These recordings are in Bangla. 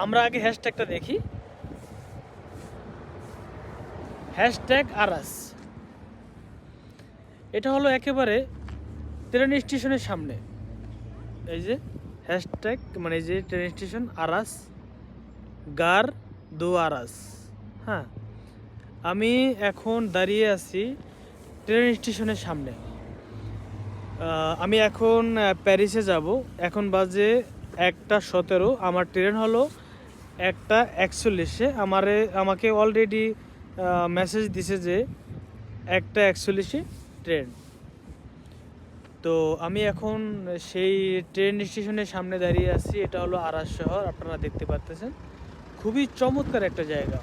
আমরা আগে হ্যাশট্যাগটা দেখি। হ্যাশট্যাগ আরাস এটা হলো একেবারে ট্রেন স্টেশনের সামনে। এই যে হ্যাশট্যাগ মানে যে ট্রেন স্টেশন আরাস গার, দু আরাস হ্যাঁ আমি এখন দাঁড়িয়ে আছি ট্রেন স্টেশনের সামনে। আমি এখন প্যারিসে যাব। এখন বাজে একটা সতেরো। আমার ট্রেন হলো একটা একচল্লিশে। আমারে, আমাকে অলরেডি মেসেজ দিছে যে একটা একচল্লিশে ট্রেন তো আমি এখন সেই ট্রেন স্টেশনের সামনে দাঁড়িয়ে আছি। এটা হলো আরাস শহর, আপনারা দেখতে পারতেছেন। খুবই চমৎকার একটা জায়গা।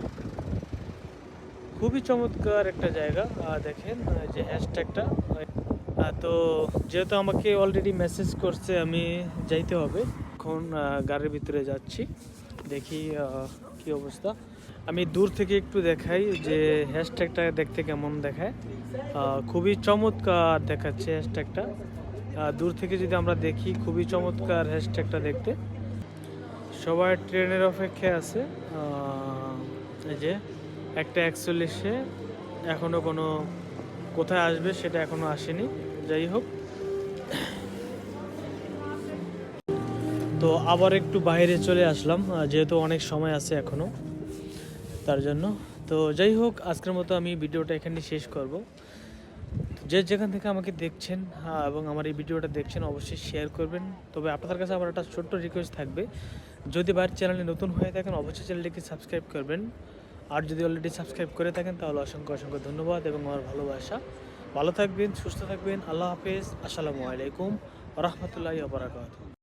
খুবই চমৎকার একটা জায়গা। দেখেন যে হ্যাশট্যাগটা তো যেহেতু আমাকে অলরেডি মেসেজ করছে, আমি যাইতে হবে। এখন গাড়ির ভিতরে যাচ্ছি। দেখি কি অবস্থা। আমি দূর থেকে একটু দেখাই যে হ্যাশট্যাগটা দেখতে কেমন দেখায়। খুবই চমৎকার দেখাচ্ছে হ্যাশট্যাগটা। দূর থেকে যদি আমরা দেখি, খুবই চমৎকার হ্যাশট্যাগটা দেখতে। সবাই ট্রেনের অপেক্ষায় আছে। এই যে একটা একচল্লিশে এখনও কোনো কোথায় আসবে সেটা এখনও আসেনি। যাই হোক। তো আবার একটু বাইরে চলে আসলাম যেহেতু অনেক সময় আছে এখনও, তার জন্য। তো যাই হোক, আজকের মতো আমি ভিডিওটা এখানে শেষ করব। যে যেখান থেকে আমাকে দেখছেন এবং আমার এই ভিডিওটা দেখছেন, অবশ্যই শেয়ার করবেন। তবে আপনাদের কাছে আমার একটা ছোট্ট রিকোয়েস্ট থাকবে। যদি বাইরের চ্যানেলে নতুন হয়ে থাকেন, অবশ্যই চ্যানেলটিকে সাবস্ক্রাইব করবেন। আর যদি অলরেডি সাবস্ক্রাইব করে থাকেন, তাহলে অসংখ্য অসংখ্য ধন্যবাদ এবং আমার ভালোবাসা। ভালো থাকবেন, সুস্থ থাকবেন, আল্লাহ হাফেজ। আসসালামু আলাইকুম রহমতুল্লাহ বারাকাত